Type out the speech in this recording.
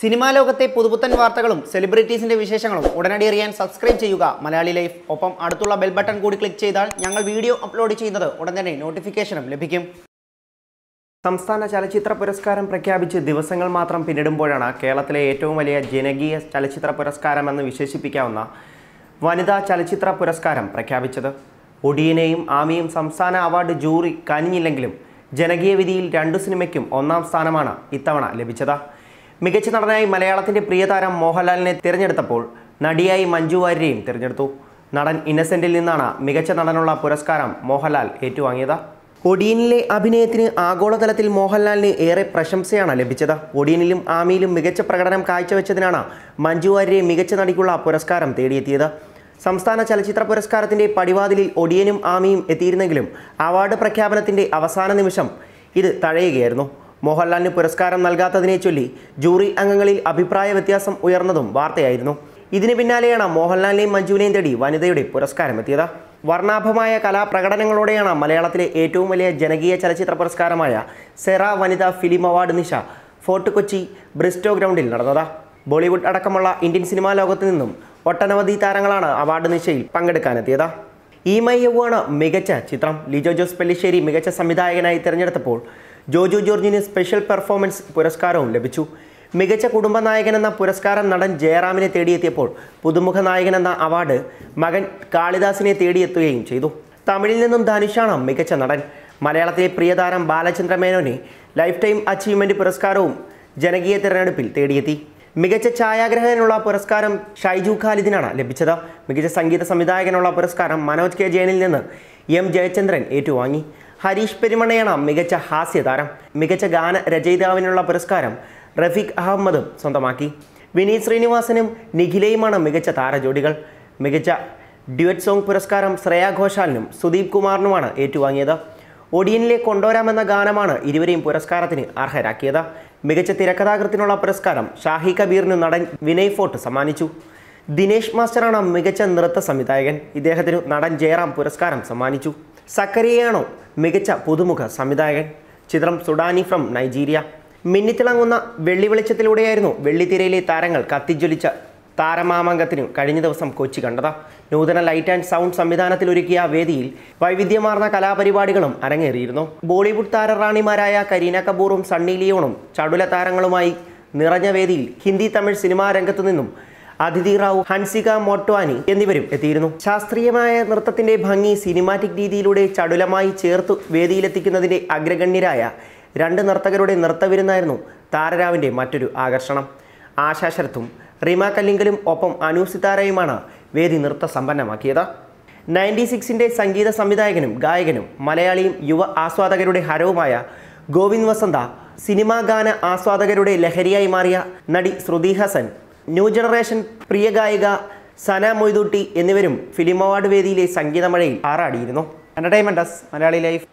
Cinema ലോകത്തെ പുതുപുത്തൻ വാർത്തകളും സെലിബ്രിറ്റീസിന്റെ വിശേഷങ്ങളും ഉടനടി അറിയാൻ സബ്സ്ക്രൈബ് ചെയ്യുക. മലയാളി ലൈഫ്. ഒപ്പം അടുത്തുള്ള ബെൽ ബട്ടൺ കൂടി ക്ലിക്ക് ചെയ്താൽ ഞങ്ങൾ വീഡിയോ അപ്ലോഡ് ചെയ്യുന്നത് ഉടൻ തന്നെ നോട്ടിഫിക്കേഷനും ലഭിക്കും. സംസ്ഥാന ചലച്ചിത്ര പുരസ്കാരം പ്രഖ്യാപിച്ച് ദിവസങ്ങൾ മാത്രം പിന്നിടുമ്പോഴാണ് കേരളത്തിലെ ഏറ്റവും വലിയ ജനകീയ ചലച്ചിത്ര പുരസ്കാരം എന്ന് വിശേഷിപ്പിക്കാവുന്ന വനിതാ ചലച്ചിത്ര പുരസ്കാരം പ്രഖ്യാപിച്ചത്. ഒടിയനെയും ആമിയും സംസ്ഥാന അവാർഡ് ജൂറി കനിഞ്ഞില്ലെങ്കിലും ജനകീയ വിധിയിൽ രണ്ടു സിനിമയ്ക്കും ഒന്നാം സ്ഥാനമാണ് ഇത്തവണ ലഭിച്ചത്. മികച്ച നടനായി മലയാളത്തിന്റെ പ്രിയതാരം മോഹൻലാലിനെ തിരഞ്ഞെടുത്തപ്പോൾ നടിയായി മഞ്ജു വാര്യരെയും തിരഞ്ഞെടുത്തു. നടൻ ഇന്നസെന്റിൽ നിന്നാണ് മികച്ച നടനുള്ള പുരസ്കാരം മോഹൻലാൽ ഏറ്റുവാങ്ങിയത്. ഒടിയനിലെ അഭിനയത്തിന് ആഗോളതലത്തിൽ മോഹൻലാലിന് ഏറെ പ്രശംസയാണ് ലഭിച്ചത്. ഒടിയനിലും ആമിയിലും മികച്ച പ്രകടനം കാഴ്ചവെച്ചതിനാണ് മഞ്ജു വാര്യരെ മികച്ച നടിക്കുള്ള പുരസ്കാരം തേടിയെത്തിയത്. സംസ്ഥാന ചലച്ചിത്ര പുരസ്കാരത്തിന്റെ പടിവാതിലിൽ ഒടിയനും ആമിയും എത്തിയിരുന്നെങ്കിലും അവാർഡ് പ്രഖ്യാപനത്തിന്റെ അവസാന നിമിഷം ഇത് തഴയുകയായിരുന്നു. മോഹൻലാലിന് പുരസ്കാരം നൽകാത്തതിനെ ചൊല്ലി ജൂറി അംഗങ്ങളിൽ അഭിപ്രായ വ്യത്യാസം ഉയർന്നതും വാർത്തയായിരുന്നു. ഇതിന് പിന്നാലെയാണ് മോഹൻലാലിനെയും മഞ്ജുവിനെയും തേടി വനിതയുടെ പുരസ്കാരം എത്തിയത് വർണാഭമായ കലാപ്രകടനങ്ങളോടെയാണ് മലയാളത്തിലെ ഏറ്റവും വലിയ ജനകീയ ചലച്ചിത്ര പുരസ്കാരമായ സെറ വനിത ഫിലിം അവാർഡ് നിശ ഫോർട്ട് കൊച്ചി ബ്രിസ്റ്റോ ഗ്രൗണ്ടിൽ നടന്നത്. ബോളിവുഡ് അടക്കമുള്ള ഇന്ത്യൻ സിനിമാ ലോകത്ത് നിന്നും ഒട്ടനവധി താരങ്ങളാണ് അവാർഡ് നിശയിൽ പങ്കെടുക്കാനെത്തിയത്. ഈ മയ്യവുമാണ് മികച്ച ചിത്രം. ലിജോ ജോസ് പെല്ലിശ്ശേരി മികച്ച സംവിധായകനായി തിരഞ്ഞെടുത്തപ്പോൾ ജോജു ജോർജിന് സ്പെഷ്യൽ പെർഫോമൻസ് പുരസ്കാരവും ലഭിച്ചു. മികച്ച കുടുംബ നായകൻ എന്ന പുരസ്കാരം നടൻ ജയറാമിനെ തേടിയെത്തിയപ്പോൾ പുതുമുഖ നായകൻ എന്ന അവാർഡ് മകൻ കാളിദാസിനെ തേടിയെത്തുകയും ചെയ്തു. തമിഴിൽ നിന്നും ധനുഷാണ് മികച്ച നടൻ. മലയാളത്തിലെ പ്രിയതാരം ബാലചന്ദ്ര മേനോനെ ലൈഫ് ടൈം അച്ചീവ്മെന്റ് പുരസ്കാരവും ജനകീയ തിരഞ്ഞെടുപ്പിൽ തേടിയെത്തി. മികച്ച ഛായാഗ്രഹകനുള്ള പുരസ്കാരം ഷൈജു ഖാലിദിനാണ് ലഭിച്ചത്. മികച്ച സംഗീത സംവിധായകനുള്ള പുരസ്കാരം മനോജ് കെ ജയനിൽ നിന്ന് എം ജയചന്ദ്രൻ ഏറ്റുവാങ്ങി. ഹരീഷ് പെരുമണയാണ് മികച്ച ഹാസ്യതാരം മികച്ച ഗാന രചയിതാവിനുള്ള പുരസ്കാരം റഫീഖ് അഹമ്മദും സ്വന്തമാക്കി. വിനീത് ശ്രീനിവാസനും നിഖിലയുമാണ് മികച്ച താരജോഡികൾ. മികച്ച ഡ്യുവറ്റ് സോങ് പുരസ്കാരം ശ്രേയ ഘോഷാലിനും സുദീപ് കുമാറിനുമാണ് ഏറ്റുവാങ്ങിയത്. ഒടിയനിലെ കൊണ്ടോരാം എന്ന ഗാനമാണ് ഇരുവരെയും പുരസ്കാരത്തിന് അർഹരാക്കിയത്. മികച്ച തിരക്കഥാകൃത്തിനുള്ള പുരസ്കാരം ഷാഹി കബീറിന് നടൻ വിനയ് ഫോർട്ട് സമ്മാനിച്ചു. ദിനേഷ് മാസ്റ്ററാണ് മികച്ച നൃത്ത സംവിധായകൻ. ഇദ്ദേഹത്തിന് നടൻ ജയറാം പുരസ്കാരം സമ്മാനിച്ചു. സക്കറിയയാണോ മികച്ച പുതുമുഖ സംവിധായകൻ? ചിത്രം സുഡാനി ഫ്രം നൈജീരിയ. മിന്നിത്തിളങ്ങുന്ന വെള്ളി വെളിച്ചത്തിലൂടെയായിരുന്നു വെള്ളിത്തിരയിലെ താരങ്ങൾ കത്തിജ്വലിച്ച താരമാമാങ്കത്തിനു കഴിഞ്ഞ ദിവസം കൊച്ചി കണ്ടത്. നൂതന ലൈറ്റ് ആൻഡ് സൗണ്ട് സംവിധാനത്തിൽ ഒരുക്കിയ വേദിയിൽ വൈവിധ്യമാർന്ന കലാപരിപാടികളും അരങ്ങേറിയിരുന്നു. ബോളിവുഡ് താരറാണിമാരായ കരീന കപൂറും സണ്ണി ലിയോണും ചടുല താരങ്ങളുമായി നിറഞ്ഞ വേദിയിൽ ഹിന്ദി തമിഴ് സിനിമാ രംഗത്തു നിന്നും അതിഥി റാവു ഹൻസിക മോട്ട്വാനി എന്നിവരും എത്തിയിരുന്നു. ശാസ്ത്രീയമായ നൃത്തത്തിന്റെ ഭംഗി സിനിമാറ്റിക് രീതിയിലൂടെ ചടുലമായി ചേർത്തു വേദിയിലെത്തിക്കുന്നതിന്റെ അഗ്രഗണ്യരായ രണ്ട് നർത്തകരുടെ നൃത്തവിരുന്നായിരുന്നു താരരാവിന്റെ മറ്റൊരു ആകർഷണം. ആശാശരത്തും റിമ കല്ലിങ്കലും ഒപ്പം അനു സിതാരയുമാണ് വേദി നൃത്ത സമ്പന്നമാക്കിയത് നയന്റി സിക്സിന്റെ സംഗീത സംവിധായകനും ഗായകനും മലയാളിയും യുവ ആസ്വാദകരുടെ ഹരവുമായ ഗോവിന്ദ് വസന്ത സിനിമാ ഗാന ആസ്വാദകരുടെ ലഹരിയായി മാറിയ നടി ശ്രുതി ഹസൻ ന്യൂ ജനറേഷൻ പ്രിയ ഗായിക സന മൊയ്തൂട്ടി എന്നിവരും ഫിലിം അവാർഡ് വേദിയിലെ സംഗീതമഴയിൽ ആറാടിയിരുന്നു. Entertainments Malayali life.